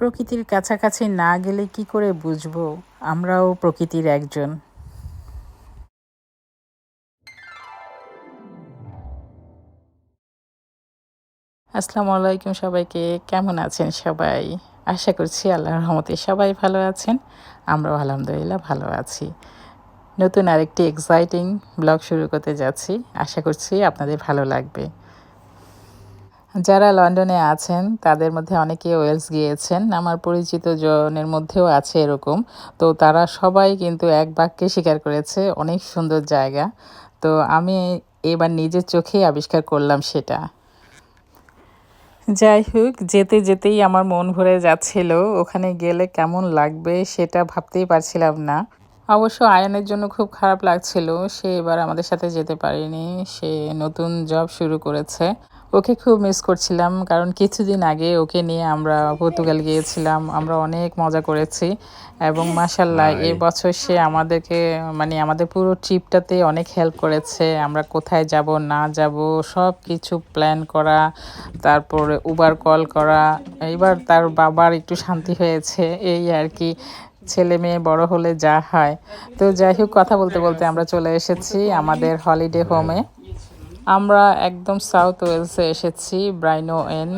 প্রকৃতির কাছাকাছি না গেলে কি করে বুঝব? আমরাও প্রকৃতির একজন। আসসালামু আলাইকুম সবাইকে। কেমন আছেন সবাই? আশা করছি আল্লাহর রহমতে সবাই ভালো আছেন। আমরাও আলহামদুলিল্লাহ ভালো আছি। নতুন আরেকটি এক্সাইটিং ব্লগ শুরু করতে যাচ্ছি। আশা করছি আপনাদের ভালো লাগবে। যারা লন্ডনে আছেন, তাদের মধ্যে অনেকে ওয়েলস গিয়েছেন। আমার পরিচিত জনের মধ্যেও আছে এরকম। তো তারা সবাই কিন্তু এক বাক্যে স্বীকার করেছে, অনেক সুন্দর জায়গা। তো আমি এবার নিজের চোখেই আবিষ্কার করলাম সেটা। যাই হোক, যেতে যেতেই আমার মন ভরে যাচ্ছিল, ওখানে গেলে কেমন লাগবে সেটা ভাবতেই পারছিলাম না। অবশ্য আয়নের জন্য খুব খারাপ লাগছিল, সে এবার আমাদের সাথে যেতে পারেনি, সে নতুন জব শুরু করেছে। ওকে খুব মিস করছিলাম কারণ কিছুদিন আগে ওকে নিয়ে আমরা পর্তুগাল গিয়েছিলাম আমরা অনেক মজা করেছি এবং মাসাল্লাহ বছর সে আমাদেরকে মানে আমাদের পুরো ট্রিপটাতে অনেক হেল্প করেছে আমরা কোথায় যাব না যাব সব কিছু প্ল্যান করা তারপরে উবার কল করা এবার তার বাবার একটু শান্তি হয়েছে এই আর কি ছেলে মেয়ে বড় হলে যা হয়। তো যাই হোক কথা বলতে বলতে আমরা চলে এসেছি আমাদের হলিডে হোমে আমরা একদম সাউথ ওয়েলসে এসেছি ব্রাইনো এন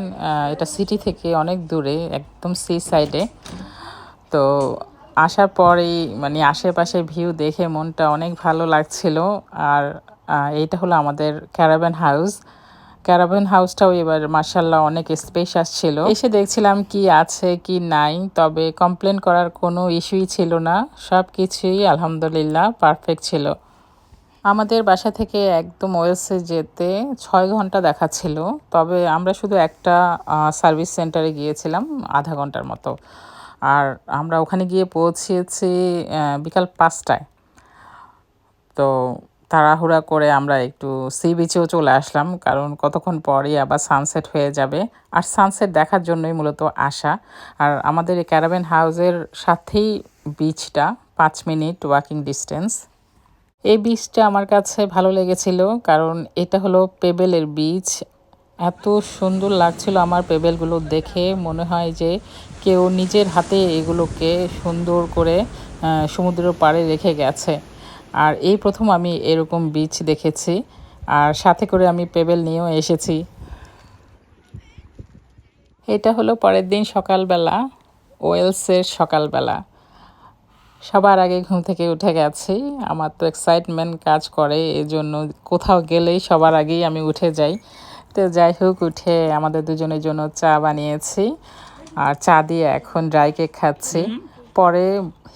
এটা সিটি থেকে অনেক দূরে, একদম সি সাইডে তো আসার পরেই মানে আশেপাশে ভিউ দেখে মনটা অনেক ভালো লাগছিল। আর এইটা হলো আমাদের ক্যারাবেন হাউস ক্যারাবেন হাউসটাও এবার মার্শাল্লাহ অনেক স্পেশাস ছিল। এসে দেখছিলাম কি আছে, কি নাই, তবে কমপ্লেন করার কোনো ইস্যুই ছিল না। সব কিছুই আলহামদুলিল্লাহ পারফেক্ট ছিল। আমাদের বাসা থেকে একদম ওয়েলসে যেতে ছয় ঘণ্টা দেখাচ্ছিল তবে আমরা শুধু একটা সার্ভিস সেন্টারে গিয়েছিলাম আধা ঘণ্টার মতো। আর আমরা ওখানে গিয়ে পৌঁছেছি বিকাল পাঁচটায়। তো তাড়াহুড়া করে আমরা একটু সি বিচেও চলে আসলাম, কারণ কতক্ষণ পরেই আবার সানসেট হয়ে যাবে। আর সানসেট দেখার জন্যই মূলত আসা। আর আমাদের এই ক্যারাবেন হাউসের সাথেই বিচটা, পাঁচ মিনিট ওয়াকিং ডিস্টেন্স। এই বীজটা আমার কাছে ভালো লেগেছিল, কারণ এটা হলো পেবেলের বীজ। এত সুন্দর লাগছিল আমার পেবেলগুলো দেখে। মনে হয় যে কেউ নিজের হাতে এগুলোকে সুন্দর করে সমুদ্রের পাড়ে রেখে গেছে। আর এই প্রথম আমি এরকম বীজ দেখেছি, আর সাথে করে আমি পেবেল নিয়েও এসেছি। এটা হলো পরের দিন সকালবেলা, ওয়েলসের সকালবেলা। সবার আগে ঘুম থেকে উঠে গেছি। আমার তো এক্সাইটমেন্ট কাজ করে এই জন্য কোথাও গেলেই সবার আগেই আমি উঠে যাই। তো যাই হোক উঠে আমাদের দুজনের জন্য চা বানিয়েছি। আর চা দিয়ে এখন ড্রাই কেক খাচ্ছি। পরে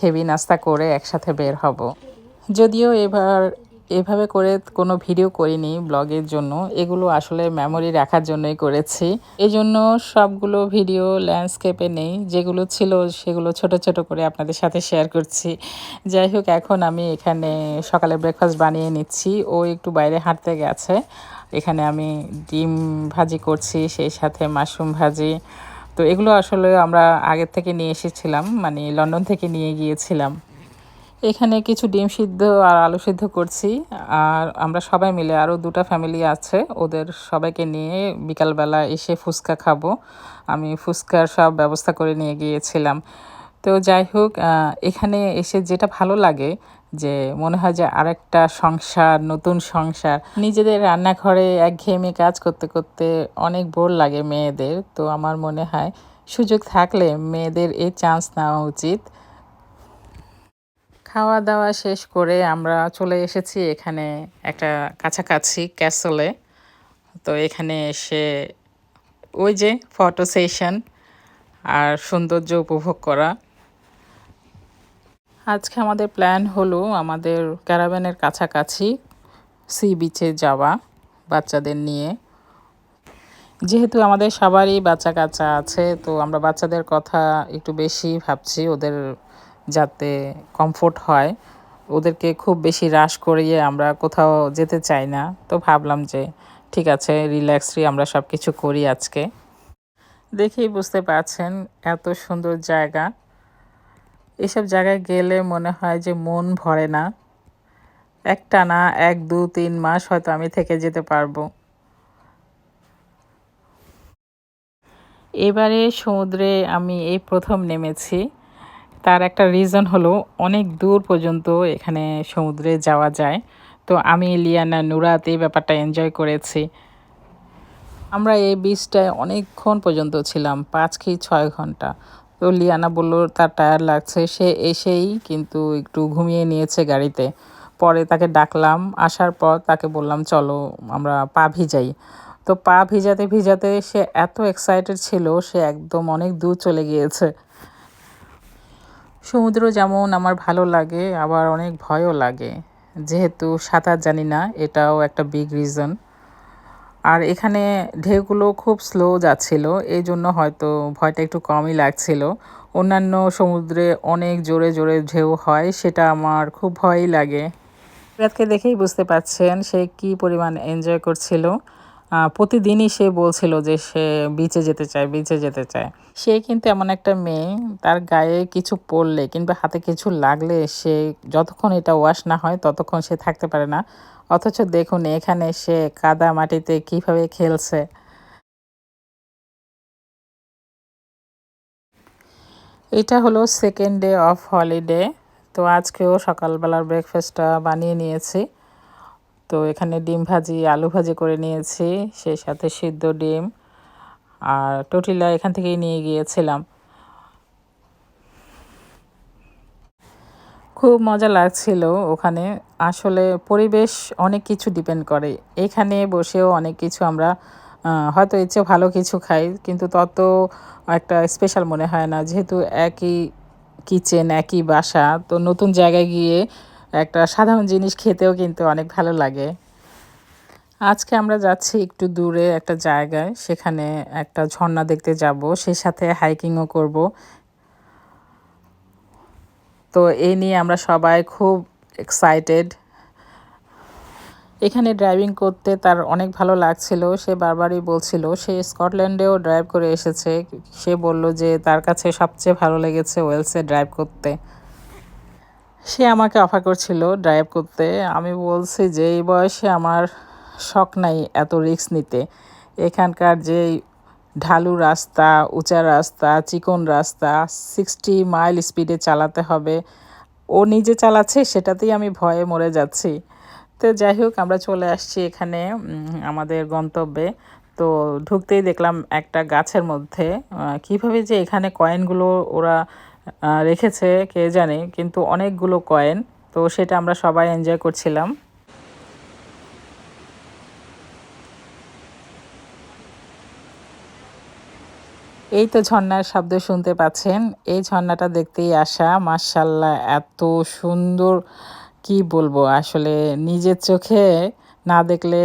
হেভি নাস্তা করে একসাথে বের হব। যদিও এবার এভাবে করে কোনো ভিডিও করিনি ব্লগের জন্য। এগুলো আসলে মেমোরি রাখার জন্যই করেছি। এই জন্য সবগুলো ভিডিও ল্যান্ডস্কেপে নেই। যেগুলো ছিল সেগুলো ছোট ছোট করে আপনাদের সাথে শেয়ার করছি। যাই হোক, এখন আমি এখানে সকালে ব্রেকফাস্ট বানিয়ে নিচ্ছি। ও একটু বাইরে হাঁটতে গেছে। এখানে আমি ডিম ভাজি করছি, সেই সাথে মাশরুম ভাজি। তো এগুলো আসলে আমরা আগের থেকে নিয়ে এসেছিলাম মানে লন্ডন থেকে নিয়ে গিয়েছিলাম। এখানে কিছু ডিম সিদ্ধ আর আলু সিদ্ধ করছি, আর আমরা সবাই মিলে, আরও দুটা ফ্যামিলি আছে, ওদের সবাইকে নিয়ে বিকালবেলা এসে ফুচকা খাব। আমি ফুচকার সব ব্যবস্থা করে নিয়ে গিয়েছিলাম। তো যাই হোক এখানে এসে যেটা ভালো লাগে যে মনে হয় যে আরেকটা সংসার, নতুন সংসার। নিজেদের রান্নাঘরে একঘেয়েমি কাজ করতে করতে অনেক বোর লাগে মেয়েদের। তো আমার মনে হয় সুযোগ থাকলে মেয়েদের এই চান্স নেওয়া উচিত। খাওয়া দাওয়া শেষ করে আমরা চলে এসেছি এখানে একটা কাছাকাছি ক্যাসলে। তো এখানে এসে ওই যে ফটো সেশন আর সৌন্দর্য উপভোগ করা। আজকে আমাদের প্ল্যান হলো আমাদের ক্যারাভ্যানের কাছাকাছি সি বিচে যাওয়া বাচ্চাদের নিয়ে। যেহেতু আমাদের সবারই বাচ্চা কাচ্চা আছে, তো আমরা বাচ্চাদের কথা একটু বেশি ভাবছি, ওদের যাতে কমফোর্ট হয়। ওদেরকে খুব বেশি রাশ করিয়ে আমরা কোথাও যেতে চাই না। তো ভাবলাম যে, ঠিক আছে রিল্যাক্সলি আমরা সব কিছু করি আজকে। দেখেই বুঝতে পারছেন এত সুন্দর জায়গা। এসব জায়গায় গেলে মনে হয় যে মন ভরে না। একটা না, এক, দু, তিন মাস হয়তো আমি থেকে যেতে পারব। এবারে সমুদ্রে আমি এই প্রথম নেমেছি। তার একটা রিজন হলো অনেক দূর পর্যন্ত এখানে সমুদ্রে যাওয়া যায়। তো আমি, লিয়ানা, নুরাত এই ব্যাপারটা এনজয় করেছি। আমরা এই বিচটায় অনেকক্ষণ পর্যন্ত ছিলাম, পাঁচ কি ছয় ঘণ্টা। তো লিয়ানা বলল, তার টায়ার লাগছে। সে এসেই কিন্তু একটু ঘুমিয়ে নিয়েছে গাড়িতে। পরে তাকে ডাকলাম, আসার পর তাকে বললাম, চলো, আমরা পা ভিজাই। তো পা ভিজাতে ভিজাতে সে এত এক্সাইটেড ছিল, সে একদম অনেক দূর চলে গিয়েছে। সমুদ্র যেমন আমার ভালো লাগে, আবার অনেক ভয়ও লাগে। যেহেতু সাঁতার জানি না, এটাও একটা বিগ রিজন আর এখানে ঢেউগুলো খুব স্লো যাচ্ছিল এই জন্য হয়তো ভয়টা একটু কমই লাগছিল। অন্যান্য সমুদ্রে অনেক জোরে জোরে ঢেউ হয়, সেটা আমার খুব ভয়ই লাগে। রাতকে দেখেই বুঝতে পারছেন সে কি পরিমাণ এনজয় করছিল। প্রতিদিনই সে বলছিল যে সে বিচে যেতে চায় বিচে যেতে চায়। সে কিন্তু এমন একটা মেয়ে, তার গায়ে কিছু পড়লে কিংবা হাতে কিছু লাগলে সে যতক্ষণ এটা ওয়াশ না হয় ততক্ষণ সে থাকতে পারে না। অথচ দেখুন, এখানে সে কাদা মাটিতে কীভাবে খেলছে। এটা হলো সেকেন্ড ডে অফ হলিডে তো আজকেও সকালবেলার ব্রেকফাস্টটা বানিয়ে নিয়েছি। তো এখানে ডিম ভাজি, আলু ভাজি করে নিয়েছি সেই সাথে সিদ্ধ ডিম আর টটিলা এখান থেকেই নিয়ে গিয়েছিলাম। খুব মজা লাগছিল ওখানে। আসলে পরিবেশ অনেক কিছু ডিপেন্ড করে। এখানে বসেও অনেক কিছু আমরা হয়তো ইচ্ছে ভালো কিছু খাই, কিন্তু তত একটা স্পেশাল মনে হয় না। যেহেতু একই কিচেন একই বাসা, তো নতুন জায়গায় গিয়ে একটা সাধারণ জিনিস খেতেও কিন্তু অনেক ভালো লাগে। আজকে আমরা যাচ্ছি একটু দূরে একটা জায়গায়, সেখানে একটা ঝর্ণা দেখতে যাব, সেই সাথে হাইকিংও করব। তো এই নিয়ে আমরা সবাই খুব এক্সাইটেড এখানে ড্রাইভিং করতে তার অনেক ভালো লাগছিল, সে বারবারই বলছিল, সে স্কটল্যান্ডেও ড্রাইভ করে এসেছে। সে বলল যে তার কাছে সবচেয়ে ভালো লেগেছে ওয়েলসে ড্রাইভ করতে। সে আমাকে অফার করছিল ড্রাইভ করতে। আমি বলছি যে, এই বয়সে আমার শখ নাই এত রিস্ক নিতে। এখানকার যে ঢালু রাস্তা, উঁচা রাস্তা, চিকন রাস্তা সিক্সটি মাইল স্পিডে চালাতে হবে। ও নিজে চালাচ্ছে, সেটাতেই আমি ভয়ে মরে যাচ্ছি। তো যাই হোক, আমরা চলে আসছি এখানে আমাদের গন্তব্যে। তো ঢুকতেই দেখলাম একটা গাছের মধ্যে কীভাবে যে এখানে কয়েনগুলো ওরা রেখেছে, কে জানে, কিন্তু অনেকগুলো কয়েন, তো সেটা আমরা সবাই এনজয় করছিলাম। এই তো ঝর্নার শব্দ শুনতে পাচ্ছেন। এই ঝর্ণাটা দেখতেই আসা মার্শাল্লাহ এত সুন্দর, কি বলব, আসলে নিজের চোখে না দেখলে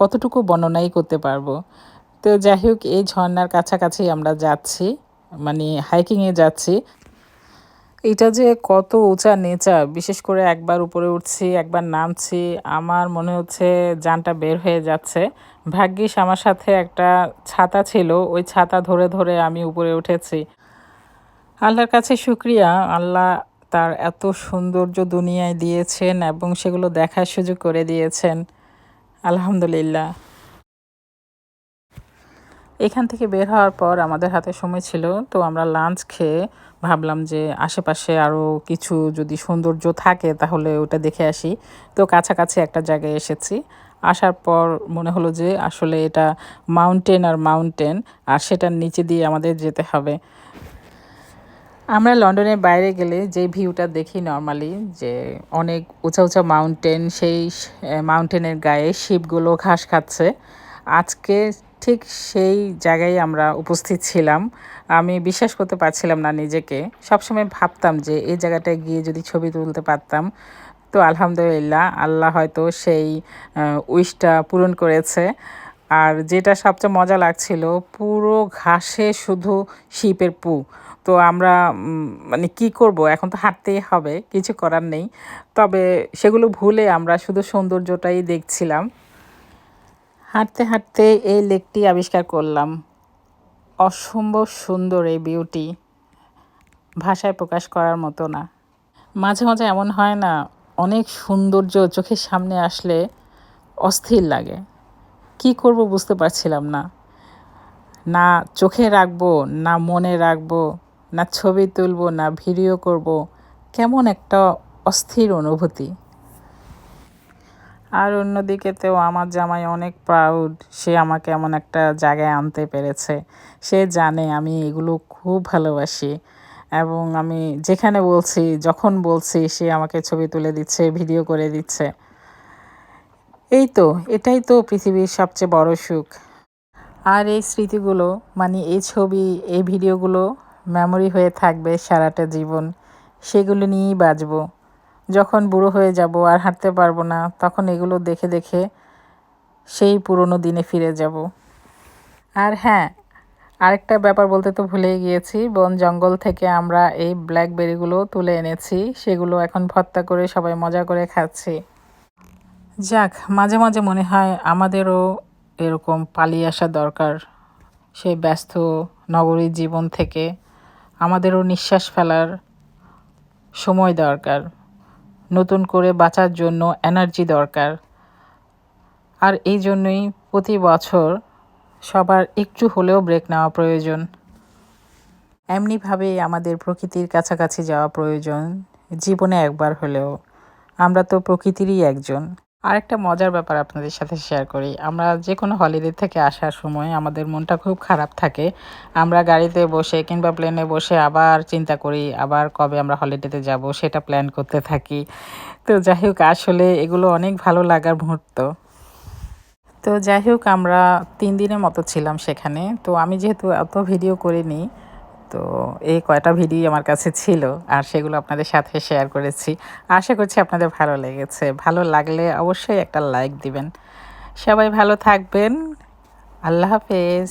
কতটুকু বর্ণনাই করতে পারব। তো যাই হোক, এই ঝর্নার কাছাকাছি আমরা যাচ্ছি। মানে হাইকিংয়ে যাচ্ছি। এটা যে কত উঁচা নেচা বিশেষ করে একবার উপরে উঠছি, একবার নামছি, আমার মনে হচ্ছে যানটা বের হয়ে যাচ্ছে। ভাগ্যিস আমার সাথে একটা ছাতা ছিল, ওই ছাতা ধরে ধরে আমি উপরে উঠেছি। আল্লাহর কাছে শুক্রিয়া, আল্লাহ তার এত সৌন্দর্য দুনিয়ায় দিয়েছেন এবং সেগুলো দেখার সুযোগ করে দিয়েছেন। আলহামদুলিল্লাহ। এখান থেকে বের হওয়ার পর আমাদের হাতে সময় ছিল, তো আমরা লাঞ্চ খেয়ে ভাবলাম যে আশেপাশে আরও কিছু যদি সৌন্দর্য থাকে তাহলে ওটা দেখে আসি। তো কাছাকাছি একটা জায়গায় এসেছি। আসার পর মনে হলো যে আসলে এটা মাউন্টেন আর মাউন্টেন আর সেটার নিচে দিয়ে আমাদের যেতে হবে। আমরা লন্ডনের বাইরে গেলে যে ভিউটা দেখি নর্মালি যে অনেক উঁচা উঁচা মাউন্টেন সেই মাউন্টেনের গায়ে শিপগুলো ঘাস খাচ্ছে। আজকে ঠিক সেই জায়গায় আমরা উপস্থিত ছিলাম। আমি বিশ্বাস করতে পারছিলাম না নিজেকে। সবসময় ভাবতাম যে এই জায়গাটায় গিয়ে যদি ছবি তুলতে পারতাম। তো আলহামদুলিল্লাহ, আল্লাহ হয়তো সেই উইশটা পূরণ করেছে। আর যেটা সবচেয়ে মজা লাগছিল, পুরো ঘাসে শুধু শিপের পু। তো আমরা মানে কি করব? এখন তো হাঁটতেই হবে, কিছু করার নেই। তবে সেগুলো ভুলে আমরা শুধু সৌন্দর্যটাই দেখছিলাম। হাঁটতে হাঁটতে এই লেকটি আবিষ্কার করলাম। অসম্ভব সুন্দর এই বিউটি ভাষায় প্রকাশ করার মতো না। মাঝে মাঝে এমন হয় না, অনেক সৌন্দর্য চোখের সামনে আসলে অস্থির লাগে। কি করব বুঝতে পারছিলাম না। না চোখে রাখব, না মনে রাখব, না ছবি তুলব, না ভিডিও করব, কেমন একটা অস্থির অনুভূতি। আর অন্যদিকেতেও আমার জামাই অনেক প্রাউড সে আমাকে এমন একটা জায়গায় আনতে পেরেছে। সে জানে আমি এগুলো খুব ভালোবাসি। এবং আমি যেখানে বলছি, যখন বলছি, সে আমাকে ছবি তুলে দিচ্ছে ভিডিও করে দিচ্ছে। এই তো, এটাই তো পৃথিবীর সবচেয়ে বড় সুখ। আর এই স্মৃতিগুলো মানে এই ছবি, এই ভিডিওগুলো মেমোরি হয়ে থাকবে সারাটা জীবন। সেগুলো নিয়েই বাঁচবো। যখন বুড়ো হয়ে যাব আর হাঁটতে পারব না, তখন এগুলো দেখে দেখে সেই পুরনো দিনে ফিরে যাব। আর হ্যাঁ আরেকটা ব্যাপার বলতে তো ভুলেই গিয়েছি, বন জঙ্গল থেকে আমরা এই ব্ল্যাকবেরিগুলো তুলে এনেছি, সেগুলো এখন ভর্তা করে সবাই মজা করে খাচ্ছি। যাক, মাঝে মাঝে মনে হয় আমাদেরও এরকম পালিয়ে আসা দরকার সেই ব্যস্ত নগরীর জীবন থেকে। আমাদেরও নিঃশ্বাস ফেলার সময় দরকার। নতুন করে বাঁচার জন্য এনার্জি দরকার। আর এই জন্যই প্রতি বছর সবার একটু হলেও ব্রেক নেওয়া প্রয়োজন। এমনিভাবেই আমাদের প্রকৃতির কাছাকাছি যাওয়া প্রয়োজন, জীবনে একবার হলেও। আমরা তো প্রকৃতিরই একজন। আরেকটা মজার ব্যাপার আপনাদের সাথে শেয়ার করি। আমরা যে কোনো হলিডে থেকে আসার সময় আমাদের মনটা খুব খারাপ থাকে। আমরা গাড়িতে বসে কিংবা প্লেনে বসে আবার চিন্তা করি, আবার কবে আমরা হলিডেতে যাব সেটা প্ল্যান করতে থাকি। তো যাই হোক, আসলে এগুলো অনেক ভালো লাগার মুহূর্ত। তো যাই হোক, আমরা তিন দিনের মতো ছিলাম সেখানে। তো আমি যেহেতু এত ভিডিও করিনি তো এই কয়টা ভিডিও আমার কাছে ছিল আর সেগুলো আপনাদের সাথে শেয়ার করেছি। আশা করছি আপনাদের ভালো লেগেছে। ভালো লাগলে অবশ্যই একটা লাইক দিবেন। সবাই ভালো থাকবেন। আল্লাহ হাফেজ।